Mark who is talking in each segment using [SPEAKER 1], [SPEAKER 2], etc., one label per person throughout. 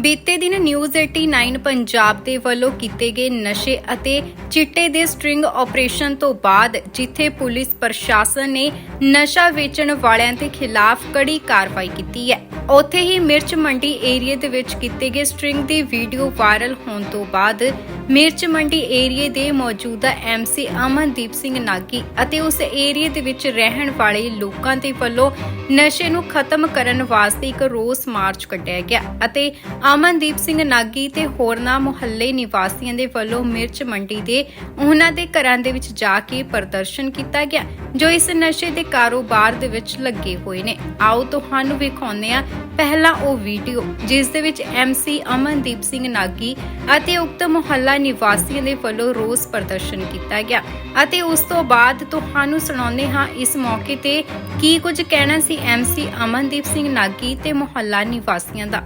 [SPEAKER 1] ਬੀਤੇ ਦਿਨ ਨਿਊਜ਼ 89 ਪੰਜਾਬ ਦੇ ਵੱਲੋਂ ਕੀਤੇ ਗਏ ਨਸ਼ੇ ਅਤੇ ਚਿੱਟੇ ਦੇ ਸਟ੍ਰਿੰਗ ਆਪਰੇਸ਼ਨ ਤੋਂ ਬਾਅਦ, ਜਿੱਥੇ ਪੁਲਿਸ ਪ੍ਰਸ਼ਾਸਨ ਨੇ ਨਸ਼ਾ ਵੇਚਣ ਵਾਲਿਆਂ ਦੇ ਖਿਲਾਫ ਕੜੀ ਕਾਰਵਾਈ ਕੀਤੀ ਹੈ। ਉੱਥੇ ਹੀ ਮਿਰਚ ਮੰਡੀ ਏਰੀਆ ਦੇ ਵਿੱਚ ਕੀਤੇ ਗਏ ਸਟ੍ਰਿੰਗ ਦੀ ਵੀਡੀਓ ਵਾਇਰਲ ਹੋਣ ਤੋਂ ਬਾਅਦ ਮਿਰਚ ਮੰਡੀ ਏਰੀਏ ਦੇ ਮੌਜੂਦਾ ਐਮਸੀ ਅਮਨਦੀਪ ਸਿੰਘ ਨਾਗੀ ਅਤੇ ਉਸ ਏਰੀਏ ਦੇ ਵਿੱਚ ਰਹਿਣ ਵਾਲੇ ਲੋਕਾਂ ਦੇ ਵੱਲੋਂ ਨਸ਼ੇ ਨੂੰ ਖਤਮ ਕਰਨ ਵਾਸਤੇ ਇੱਕ ਰੋਸ ਮਾਰਚ ਕੱਢਿਆ ਗਿਆ ਅਤੇ ਅਮਨਦੀਪ ਸਿੰਘ ਨਾਗੀ ਤੇ ਹੋਰਨਾਂ ਮੁਹੱਲੇ ਨਿਵਾਸੀਆਂ ਦੇ ਵੱਲੋਂ ਮਿਰਚ ਮੰਡੀ ਦੇ ਉਹਨਾਂ ਦੇ ਘਰਾਂ ਦੇ ਵਿੱਚ ਜਾ ਕੇ ਪ੍ਰਦਰਸ਼ਨ ਕੀਤਾ ਗਿਆ, ਜੋ ਇਸ ਨਸ਼ੇ ਦੇ ਕਾਰੋਬਾਰ ਦੇ ਵਿੱਚ ਲੱਗੇ ਹੋਏ ਨੇ। ਆਓ ਤੁਹਾਨੂੰ ਵਿਖਾਉਂਦੇ ਹਾਂ ਪਹਿਲਾ ਉਹ ਵੀਡੀਓ, ਜਿਸ ਦੇ ਵਿੱਚ ਐਮਸੀ ਅਮਨਦੀਪ ਸਿੰਘ ਨਾਗੀ ਅਤੇ ਉਕਤ ਮੁਹੱਲਾ ਨਿਵਾਸੀਆਂ ਦੇ ਵੱਲੋਂ ਰੋਸ ਪ੍ਰਦਰਸ਼ਨ ਕੀਤਾ ਗਿਆ ਅਤੇ ਉਸ ਤੋਂ ਬਾਅਦ ਤੁਹਾਨੂੰ ਸੁਣਾਉਂਦੇ ਹਾਂ ਇਸ ਮੌਕੇ ਤੇ ਕੀ ਕੁਝ ਕਹਿਣਾ ਸੀ ਐਮਸੀ ਅਮਨਦੀਪ ਸਿੰਘ ਨਾਗੀ ਤੇ ਮੁਹੱਲਾ ਨਿਵਾਸੀਆਂ ਦਾ।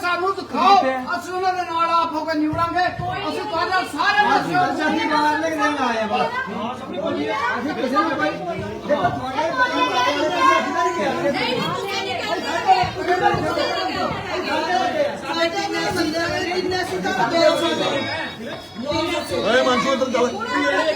[SPEAKER 2] ਸਾਨੂੰ ਦਿਖਾਓ ਅਸੀਂ ਉਹਨਾਂ ਦੇ ਨਾਲ ਆਪ ਹੋ ਕੇ ਨਿਵੜਾਂਗੇ ਅਸੀਂ ਤੁਹਾਡੇ ਸਾਰੇ ਮਸਲੇ
[SPEAKER 3] ਅਸੀਂ ਬਾਹਰ ਲੈ ਕੇ ਦੇਣ ਆਏ ਆ ਬਸ ਅਸੀਂ ਕਿਸੇ ਨੂੰ ਕੋਈ ਦੇਖੋ ਤੁਹਾਡੇ
[SPEAKER 4] ਓਏ ਮਨਸੂਰ ਇੱਧਰ ਚੱਲ।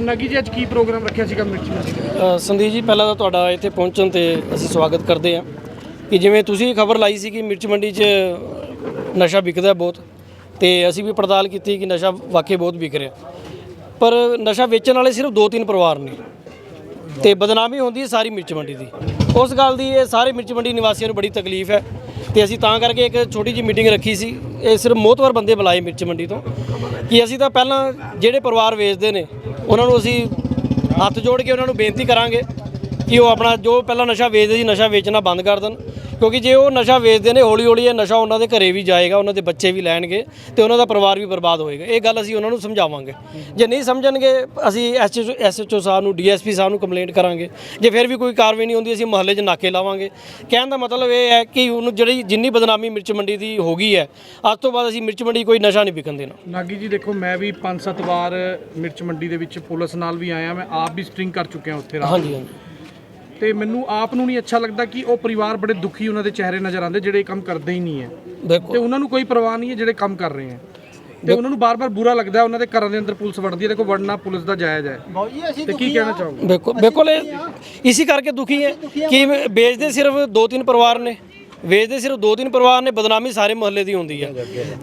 [SPEAKER 5] ਨਗੀ ਜੀ, ਅੱਜ ਕੀ ਪ੍ਰੋਗਰਾਮ ਰੱਖਿਆ ਸੀਗਾ ਮਿਰਚੀ ਮੰਡੀ
[SPEAKER 6] ਸੰਦੀਪ ਜੀ, ਪਹਿਲਾਂ ਤਾਂ ਤੁਹਾਡਾ ਇੱਥੇ ਪਹੁੰਚਣ ਤੇ ਅਸੀਂ ਸਵਾਗਤ ਕਰਦੇ ਹਾਂ ਕਿ ਜਿਵੇਂ ਤੁਸੀਂ ਖਬਰ ਲਾਈ ਸੀ ਕਿ ਮਿਰਚ ਮੰਡੀ 'ਚ ਨਸ਼ਾ ਵਿਕਦਾ ਬਹੁਤ ਤੇ ਅਸੀਂ ਵੀ ਪੜਤਾਲ ਕੀਤੀ ਕਿ ਨਸ਼ਾ ਵਾਕਈ ਬਹੁਤ ਵਿਕ ਰਿਹਾ। ਪਰ ਨਸ਼ਾ ਵੇਚਣ ਵਾਲੇ ਸਿਰਫ ਦੋ ਤਿੰਨ ਪਰਿਵਾਰ ਨੇ ਤੇ ਬਦਨਾਮੀ ਹੁੰਦੀ ਹੈ ਸਾਰੀ ਮਿਰਚ ਮੰਡੀ ਦੀ। ਉਸ ਗੱਲ ਦੀ ਇਹ ਸਾਰੇ ਮਿਰਚ ਮੰਡੀ ਨਿਵਾਸੀਆਂ ਨੂੰ ਬੜੀ ਤਕਲੀਫ ਹੈ ਤੇ ਅਸੀਂ ਤਾਂ ਕਰਕੇ ਇੱਕ ਛੋਟੀ ਜਿਹੀ ਮੀਟਿੰਗ ਰੱਖੀ ਸੀ। ਇਹ ਸਿਰਫ ਮੋਤਵਰ ਬੰਦੇ ਬੁਲਾਏ ਮਿਰਚ ਮੰਡੀ ਤੋਂ ਕਿ ਅਸੀਂ ਤਾਂ ਪਹਿਲਾਂ ਜਿਹੜੇ ਪਰਿਵਾਰ ਵੇਚਦੇ ਨੇ, ਉਹਨਾਂ ਨੂੰ ਅਸੀਂ ਹੱਥ ਜੋੜ ਕੇ ਉਹਨਾਂ ਨੂੰ ਬੇਨਤੀ ਕਰਾਂਗੇ ਕਿ ਉਹ ਆਪਣਾ ਜੋ ਪਹਿਲਾਂ ਨਸ਼ਾ ਵੇਚਦੇ ਸੀ ਨਸ਼ਾ ਵੇਚਣਾ ਬੰਦ ਕਰ ਦੇਣ। ਕਿਉਂਕਿ ਜੇ ਉਹ ਨਸ਼ਾ ਵੇਚਦੇ ਨੇ ਹੌਲੀ ਹੌਲੀ ਇਹ ਨਸ਼ਾ ਉਹਨਾਂ ਦੇ ਘਰੇ ਵੀ ਜਾਏਗਾ ਉਹਨਾਂ ਦੇ ਬੱਚੇ ਵੀ ਲੈਣਗੇ ਤੇ ਉਹਨਾਂ ਦਾ ਪਰਿਵਾਰ ਵੀ ਬਰਬਾਦ ਹੋਏਗਾ। ਇਹ ਗੱਲ ਅਸੀਂ ਉਹਨਾਂ ਨੂੰ ਸਮਝਾਵਾਂਗੇ। ਜੇ ਨਹੀਂ ਸਮਝਣਗੇ ਅਸੀਂ ਐਸਐਚਓ ਸਾਹਿਬ ਨੂੰ ਡੀਐਸਪੀ ਸਾਹਿਬ ਨੂੰ ਕੰਪਲੇਂਟ ਕਰਾਂਗੇ। ਜੇ ਫਿਰ ਵੀ ਕੋਈ ਕਾਰਵਾਈ ਨਹੀਂ ਹੁੰਦੀ ਅਸੀਂ ਮਹੱਲੇ 'ਚ ਨਾਕੇ ਲਾਵਾਂਗੇ। ਕਹਿਣ ਦਾ ਮਤਲਬ ਇਹ ਹੈ ਕਿ ਉਹਨੂੰ ਜਿਹੜੀ ਜਿੰਨੀ ਬਦਨਾਮੀ ਮਿਰਚ ਮੰਡੀ ਦੀ ਹੋ ਗਈ ਹੈ ਅੱਜ ਤੋਂ ਬਾਅਦ ਅਸੀਂ ਮਿਰਚ ਮੰਡੀ ਕੋਈ ਨਸ਼ਾ ਨਹੀਂ ਵਿਕਣ ਦੇਣਾ।
[SPEAKER 5] ਨਾਗੀ ਜੀ ਦੇਖੋ ਮੈਂ ਵੀ 5-7 ਵਾਰ ਮਿਰਚ ਮੰਡੀ ਦੇ ਵਿੱਚ ਪੁਲਿਸ ਨਾਲ ਵੀ ਆਇਆ ਮੈਂ ਆਪ ਵੀ ਸਟ੍ਰਿੰਗ ਕਰ ਚੁੱਕਿਆ ਉੱਥੇ ਰਾਤ।
[SPEAKER 6] ਹਾਂਜੀ ਹਾਂਜੀ।
[SPEAKER 5] ਤੇ ਮੈਨੂੰ ਆਪ ਨੂੰ ਨਹੀਂ ਅੱਛਾ ਲੱਗਦਾ ਕਿ ਉਹ ਪਰਿਵਾਰ ਬੜੇ ਦੁਖੀ ਉਹਨਾਂ ਦੇ ਚਿਹਰੇ ਨਜ਼ਰ ਆਉਂਦੇ ਜਿਹੜੇ ਇਹ ਕੰਮ ਕਰਦੇ ਹੀ ਨਹੀਂ ਹੈ। ਤੇ
[SPEAKER 6] ਦੇਖੋ
[SPEAKER 5] ਉਹਨਾਂ ਨੂੰ ਕੋਈ ਪਰਵਾਹ ਨਹੀਂ ਹੈ ਜਿਹੜੇ ਕੰਮ ਕਰ ਰਹੇ ਹੈ। ਤੇ ਉਹਨਾਂ ਨੂੰ ਬਾਰ-ਬਾਰ ਬੁਰਾ ਲੱਗਦਾ ਹੈ, ਉਹਨਾਂ ਦੇ ਘਰਾਂ ਦੇ ਅੰਦਰ ਪੁਲਿਸ ਵੜਦੀ ਹੈ। ਦੇਖੋ ਵੜਨਾ ਪੁਲਿਸ ਦਾ ਜਾਇਜ਼ ਹੈ। ਤੇ ਕੀ ਕਹਿਣਾ ਚਾਹੋਗੇ?
[SPEAKER 6] ਬਿਲਕੁਲ ਬਿਲਕੁਲ ਇਹ ਇਸੇ ਕਰਕੇ ਦੁਖੀ ਹੈ ਕਿ ਵੇਚਦੇ ਸਿਰਫ ਦੋ ਤਿੰਨ ਪਰਿਵਾਰ ਨੇ। ਵੇਚਦੇ ਸਿਰਫ ਦੋ ਤਿੰਨ ਪਰਿਵਾਰ ਨੇ, ਬਦਨਾਮੀ ਸਾਰੇ ਮੁਹੱਲੇ ਦੀ ਹੁੰਦੀ ਹੈ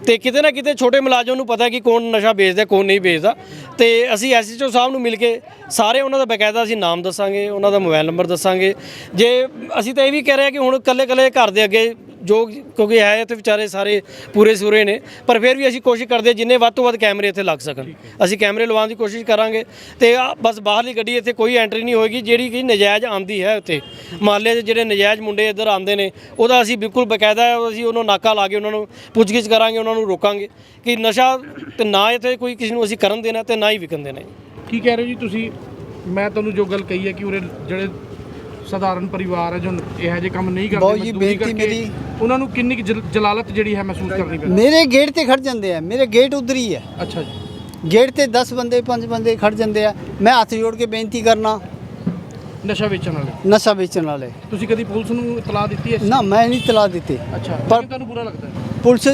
[SPEAKER 6] ਤੇ ਕਿਤੇ ਨਾ ਕਿਤੇ ਛੋਟੇ ਮੁਲਾਜ਼ਮ ਨੂੰ ਪਤਾ ਕਿ ਕੌਣ ਨਸ਼ਾ ਵੇਚਦਾ, ਕੌਣ ਨਹੀਂ ਵੇਚਦਾ। ਤੇ ਅਸੀਂ ਐਸਐਚਓ ਸਾਹਿਬ ਨੂੰ ਮਿਲ ਕੇ ਸਾਰੇ ਉਹਨਾਂ ਦਾ ਬਕਾਇਦਾ ਅਸੀਂ ਨਾਮ ਦੱਸਾਂਗੇ, ਉਹਨਾਂ ਦਾ ਮੋਬਾਈਲ ਨੰਬਰ ਦੱਸਾਂਗੇ। ਜੇ ਅਸੀਂ ਤਾਂ ਇਹ ਵੀ ਕਹਿ ਰਹੇ ਹਾਂ ਕਿ ਹੁਣ ਕੱਲੇ ਕੱਲੇ ਘਰ ਦੇ ਅੱਗੇ ਜੋ ਕਿਉਂਕਿ ਹੈ ਤੇ ਵਿਚਾਰੇ ਸਾਰੇ ਪੂਰੇ ਸੂਰੇ ਨੇ, ਪਰ ਫਿਰ ਵੀ ਅਸੀਂ ਕੋਸ਼ਿਸ਼ ਕਰਦੇ ਜਿੰਨੇ ਵੱਧ ਤੋਂ ਵੱਧ ਕੈਮਰੇ ਇੱਥੇ ਲੱਗ ਸਕਣ। ਅਸੀਂ ਕੈਮਰੇ ਲਵਾਉਣ ਦੀ ਕੋਸ਼ਿਸ਼ ਕਰਾਂਗੇ ਤੇ ਬਸ ਬਾਹਰਲੀ ਗੱਡੀ ਇੱਥੇ ਕੋਈ ਐਂਟਰੀ ਨਹੀਂ ਹੋਏਗੀ, ਜਿਹੜੀ ਕਿ ਨਜਾਇਜ਼ ਆਂਦੀ ਹੈ ਉੱਥੇ ਮਾਲੇ ਦੇ ਜਿਹੜੇ ਨਜਾਇਜ਼ ਮੁੰਡੇ ਇੱਧਰ ਆਉਂਦੇ ਨੇ ਉਹਦਾ ਅਸੀਂ ਬਿਲਕੁਲ ਬਕਾਇਦਾ ਅਸੀਂ ਉਹਨੂੰ ਨਾਕਾ ਲਾ ਕੇ ਉਹਨਾਂ ਨੂੰ ਪੁੱਛਗਿੱਛ ਕਰਾਂਗੇ ਉਹਨਾਂ ਨੂੰ ਰੋਕਾਂਗੇ ਕਿ ਨਸ਼ਾ ਤੇ ਨਾ ਇੱਥੇ ਕੋਈ ਕਿਸੇ ਨੂੰ ਅਸੀਂ ਕਰਨ ਦੇਣਾ ਤੇ ਨਾ ਹੀ ਵਿਕਣ ਦੇਣਾ
[SPEAKER 5] ਕੀ ਕਹਿ ਰਹੇ ਹੋ ਜੀ ਤੁਸੀਂ? ਮੈਂ ਤੁਹਾਨੂੰ ਜੋ ਗੱਲ ਕਹੀ ਹੈ ਕਿ ਉਰੇ ਜਿਹੜੇ ਸਧਾਰਨ ਪਰਿਵਾਰ ਹੈ ਜੋ ਇਹੋ ਜਿਹੇ ਕੰਮ ਨਹੀਂ ਕਰਦੇ
[SPEAKER 3] ਬਹੁਤ ਜੀ
[SPEAKER 5] ਮਜ਼ਦੂਰੀ
[SPEAKER 3] ਬੇਨਤੀ
[SPEAKER 5] ਕਰਕੇ,
[SPEAKER 3] ਮੇਰੀ।
[SPEAKER 5] ਉਹਨਾਂ ਨੂੰ ਕਿੰਨੀ ਕੁ ਜਲ- ਜਲਾਲਤ ਜਿਹੜੀ ਹੈ ਮਹਿਸੂਸ ਕਰਨੀ ਪੈਂਦੀ?
[SPEAKER 3] ਮੇਰੇ ਗੇਟ ਤੇ ਖੜ ਜਾਂਦੇ ਆ ਮੇਰੇ ਗੇਟ ਉਧਰ ਹੀ ਹੈ
[SPEAKER 5] ਅੱਛਾ ਜੀ।
[SPEAKER 3] ਗੇਟ ਤੇ 10 ਬੰਦੇ 5 ਬੰਦੇ ਖੜ ਜਾਂਦੇ ਆ। ਮੈਂ ਹੱਥ ਜੋੜ ਕੇ ਬੇਨਤੀ ਕਰਨਾ
[SPEAKER 5] ਨਸ਼ਾ ਵੇਚਣ ਵਾਲੇ?
[SPEAKER 3] ਨਸ਼ਾ ਵੇਚਣ ਵਾਲੇ।
[SPEAKER 5] ਤੁਸੀਂ ਕਦੀ ਪੁਲਿਸ ਨੂੰ ਇਤਲਾਹ ਦਿੱਤੀ ਹੈ
[SPEAKER 3] ਨਾ ਮੈਂ ਨਹੀਂ ਤਲਾ ਦਿੱਤੇ।
[SPEAKER 5] ਅੱਛਾ
[SPEAKER 3] ਪਰ-
[SPEAKER 5] ਪਰ ਤੁਹਾਨੂੰ ਬੁਰਾ ਲੱਗਦਾ ਹੈ?
[SPEAKER 3] ਪੁਲਿਸ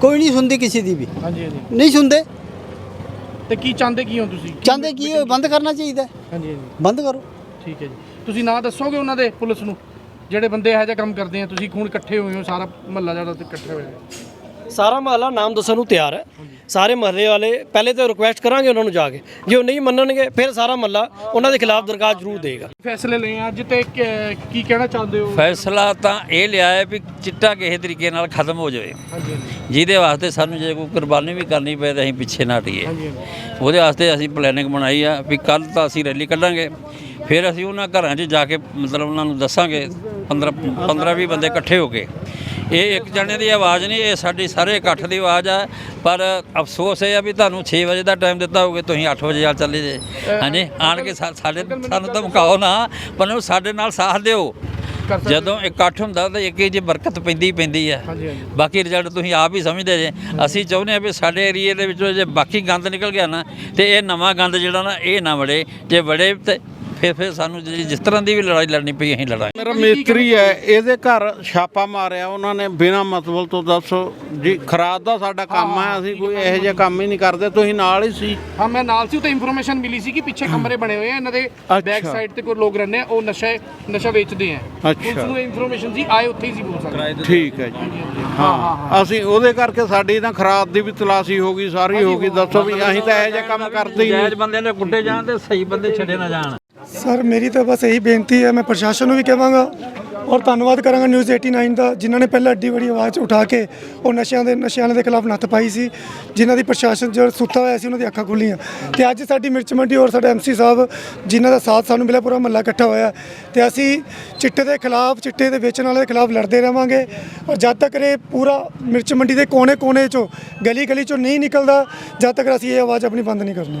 [SPEAKER 3] ਕੋਈ ਨਹੀਂ ਸੁਣਦੀ ਕਿਸੇ ਦੀ ਵੀ।
[SPEAKER 5] ਹਾਂਜੀ ਹਾਂਜੀ।
[SPEAKER 3] ਨਹੀਂ ਸੁਣਦੇ।
[SPEAKER 5] ਤੇ ਕੀ ਚਾਹੁੰਦੇ ਕੀ ਹੋ ਤੁਸੀਂ?
[SPEAKER 3] ਚਾਹੁੰਦੇ ਕੀ ਹੈ? ਬੰਦ ਕਰਨਾ ਚਾਹੀਦਾ। ਹੈ।
[SPEAKER 5] ਹਾਂਜੀ ਹਾਂਜੀ।
[SPEAKER 3] ਬੰਦ ਕਰੋ।
[SPEAKER 5] ਠੀਕ ਹੈ ਜੀ। ਤੁਸੀਂ ਨਾਂ ਦੱਸੋਗੇ ਉਹਨਾਂ ਦੇ ਪੁਲਿਸ ਨੂੰ? ਜਿਹੜੇ ਬੰਦੇ ਇਹੋ ਜਿਹਾ ਕੰਮ ਕਰਦੇ ਆ ਤੁਸੀਂ ਹੁਣ ਇਕੱਠੇ ਹੋਏ ਹੋ ਸਾਰਾ ਮਹੱਲਾ ਜਿਹੜਾ ਤੇ ਇਕੱਠੇ ਹੋਏ ਹੋ
[SPEAKER 6] ਸਾਰਾ ਮਹੱਲਾ ਨਾਮ ਦੱਸਣ ਨੂੰ ਤਿਆਰ ਹੈ। ਸਾਰੇ ਮਹੱਲੇ ਵਾਲੇ ਪਹਿਲੇ ਤਾਂ ਰਿਕੁਐਸਟ ਕਰਾਂਗੇ ਉਹਨਾਂ ਨੂੰ ਜਾ ਕੇ। ਜੇ ਉਹ ਨਹੀਂ ਮੰਨਣਗੇ ਫਿਰ ਸਾਰਾ ਮਹੱਲਾ ਉਹਨਾਂ ਦੇ ਖਿਲਾਫ ਦਰਖਾਸਤ ਜ਼ਰੂਰ ਦੇਗਾ।
[SPEAKER 5] ਫੈਸਲੇ ਲਏ ਅੱਜ ਤੇ ਕ- ਕੀ ਕਹਿਣਾ ਚਾਹੁੰਦੇ ਹੋ?
[SPEAKER 7] ਫੈਸਲਾ ਤਾਂ ਇਹ ਲਿਆ ਹੈ ਵੀ ਚਿੱਟਾ ਕਿਸੇ ਤਰੀਕੇ ਨਾਲ ਖਤਮ ਹੋ ਜਾਵੇ। ਜਿਹਦੇ ਵਾਸਤੇ ਸਾਨੂੰ ਜੇ ਕੋਈ ਕੁਰਬਾਨੀ ਵੀ ਕਰਨੀ ਪਏ ਤਾਂ ਅਸੀਂ ਪਿੱਛੇ ਨਾ ਹਟੀਏ। ਉਹਦੇ ਵਾਸਤੇ ਅਸੀਂ ਪਲੈਨਿੰਗ ਬਣਾਈ ਆ ਵੀ ਕੱਲ ਤਾਂ ਅਸੀਂ ਰੈਲੀ ਕੱਢਾਂਗੇ। ਫਿਰ ਅਸੀਂ ਉਹਨਾਂ ਘਰਾਂ 'ਚ ਜਾ ਕੇ ਮਤਲਬ ਉਹਨਾਂ ਨੂੰ ਦੱਸਾਂਗੇ 15 15 20 ਬੰਦੇ ਇਕੱਠੇ ਹੋ ਕੇ। ਇਹ ਇੱਕ ਜਣੇ ਦੀ ਆਵਾਜ਼ ਨਹੀਂ ਇਹ ਸਾਡੀ ਸਾਰੇ ਇਕੱਠ ਦੀ ਆਵਾਜ਼ ਆ। ਪਰ ਅਫਸੋਸ ਇਹ ਆ ਵੀ ਤੁਹਾਨੂੰ 6 ਵਜੇ ਦਾ ਟਾਈਮ ਦਿੱਤਾ ਹੋਵੇ ਤੁਸੀਂ 8 ਵਜੇ ਆ ਚੱਲੇ ਜੇ। ਹਾਂਜੀ ਆਣ ਕੇ ਸਾਡੇ ਸਾਨੂੰ ਧਮਕਾਓ ਨਾ ਪਰ ਉਹ ਸਾਡੇ ਨਾਲ ਸਾਥ ਦਿਓ। ਜਦੋਂ ਇਕੱਠ ਹੁੰਦਾ ਤਾਂ ਇੱਕ ਜੀ ਬਰਕਤ ਪੈਂਦੀ ਪੈਂਦੀ ਹੈ ਬਾਕੀ ਰਿਜ਼ਲਟ ਤੁਸੀਂ ਆਪ ਹੀ ਸਮਝਦੇ ਜੇ। ਅਸੀਂ ਚਾਹੁੰਦੇ ਹਾਂ ਵੀ ਸਾਡੇ ਏਰੀਏ ਦੇ ਵਿੱਚੋਂ ਜੇ ਬਾਕੀ ਗੰਦ ਨਿਕਲ ਗਿਆ ਨਾ ਤੇ ਇਹ ਨਵਾਂ ਗੰਦ ਜਿਹੜਾ ਨਾ ਇਹ ਨਾ ਵੜੇ। ਜੇ ਵੜੇ ਤੇ ਫਿਰ ਫਿਰ ਸਾਨੂੰ ਜੀ- ਜਿਸ ਤਰ੍ਹਾਂ ਦੀ ਵੀ ਲੜਾਈ ਲੜਨੀ ਪਈ ਅਸੀਂ ਲੜਾਂਗੇ।
[SPEAKER 8] ਮੇਰਾ ਮਿਸਤਰੀ ਹੈ ਇਹਦੇ ਘਰ ਛਾਪਾ ਮਾਰਿਆ ਉਹਨਾਂ ਨੇ ਬਿਨਾਂ ਮਤਲਬ ਤੋਂ ਦੱਸੋ। ਜੀ ਖਰਾਦ ਦਾ ਸਾਡਾ ਕੰਮ ਹੈ ਅਸੀਂ ਕੋਈ ਇਹੋ ਜਿਹਾ ਕੰਮ ਹੀ ਨਹੀਂ ਕਰਦੇ ਤੁਸੀਂ ਨਾਲ ਹੀ ਸੀ।
[SPEAKER 5] ਹਾਂ ਮੈਂ ਨਾਲ ਸੀ ਉੱਤੇ ਇਨਫੋਰਮੇਸ਼ਨ ਮਿਲੀ ਸੀ ਕਿ ਪਿੱਛੇ ਕਮਰੇ ਬਣੇ ਹੋਏ ਆ ਇਹਨਾਂ ਦੇ ਬੈਕ ਸਾਈਡ ਤੇ ਕੋਈ ਲੋਕ ਰਹਿੰਦੇ ਆ ਉਹ ਨਸ਼ਾ ਨਸ਼ਾ ਵੇਚਦੇ ਆ।
[SPEAKER 8] ਅੱਛਾ।
[SPEAKER 5] ਪੁਲਿਸ ਨੂੰ ਇਨਫੋਰਮੇਸ਼ਨ ਸੀ ਆਏ ਉੱਥੇ ਹੀ ਸੀ ਪੁਲਿਸ ਵਾਲੇ।
[SPEAKER 8] ਠੀਕ ਹੈ ਜੀ। ਹਾਂ। ਅਸੀਂ ਉਹਦੇ ਕਰਕੇ ਸਾਡੀ ਤਾਂ ਖਰਾਦ ਦੀ ਵੀ ਤਲਾਸ਼ੀ ਹੋ ਗਈ ਸਾਰੀ ਹੋ ਗਈ ਦੱਸੋ ਵੀ ਅਸੀਂ ਤਾਂ ਇਹੋ ਜਿਹਾ ਕੰਮ ਕਰਦੇ ਹੀ ਨਹੀਂ।
[SPEAKER 7] ਜਾਇਜ਼ ਬੰਦੇ ਨੇ ਕੁੱਟੇ ਜਾਣ ਤੇ ਸਹੀ ਬੰਦੇ ਛੱਡੇ ਨਾ ਜਾਣ।
[SPEAKER 9] ਸਰ, ਮੇਰੀ ਤਾਂ ਬਸ ਇਹੀ ਬੇਨਤੀ ਹੈ, ਮੈਂ ਪ੍ਰਸ਼ਾਸਨ ਨੂੰ ਵੀ ਕਹਾਂਗਾ ਔਰ ਧੰਨਵਾਦ ਕਰਾਂਗਾ ਨਿਊਜ਼ 89 ਦਾ, ਜਿਨ੍ਹਾਂ ਨੇ ਪਹਿਲਾਂ ਅੱਡੀ ਬੜੀ ਆਵਾਜ਼ ਉਠਾ ਕੇ ਉਹ ਨਸ਼ਿਆਂ ਦੇ ਨਸ਼ਿਆਂ ਦੇ ਖਿਲਾਫ ਨੱਥ ਪਾਈ ਸੀ, ਜਿਨ੍ਹਾਂ ਦੀ ਪ੍ਰਸ਼ਾਸਨ ਜਿਹੜਾ ਸੁੱਤਾ ਹੋਇਆ ਸੀ, ਉਹਨਾਂ ਦੀ ਅੱਖਾਂ ਖੁੱਲੀਆਂ ਤੇ ਅੱਜ ਸਾਡੀ ਮਿਰਚ ਮੰਡੀ ਔਰ ਸਾਡਾ ਐਮਸੀ ਸਾਹਿਬ, ਜਿਨ੍ਹਾਂ ਦਾ ਸਾਥ ਸਾਨੂੰ ਮਿਲਿਆ, ਪੂਰਾ ਮਹੱਲਾ ਇਕੱਠਾ ਹੋਇਆ। ਤੇ ਅਸੀਂ ਚਿੱਟੇ ਦੇ ਖਿਲਾਫ, ਚਿੱਟੇ ਦੇ ਵੇਚਣ ਵਾਲੇ ਦੇ ਖਿਲਾਫ ਲੜਦੇ ਰਵਾਂਗੇ ਔਰ ਜਦ ਤੱਕ ਇਹ ਪੂਰਾ ਮਿਰਚ ਮੰਡੀ ਦੇ ਕੋਨੇ-ਕੋਨੇ ਚੋਂ ਗਲੀ ਗਲੀ ਚੋਂ ਨਹੀਂ ਨਿਕਲਦਾ, ਜਦ ਤੱਕ ਅਸੀਂ ਇਹ ਆਵਾਜ਼ ਆਪਣੀ ਬੰਦ ਨਹੀਂ ਕਰਨੀ।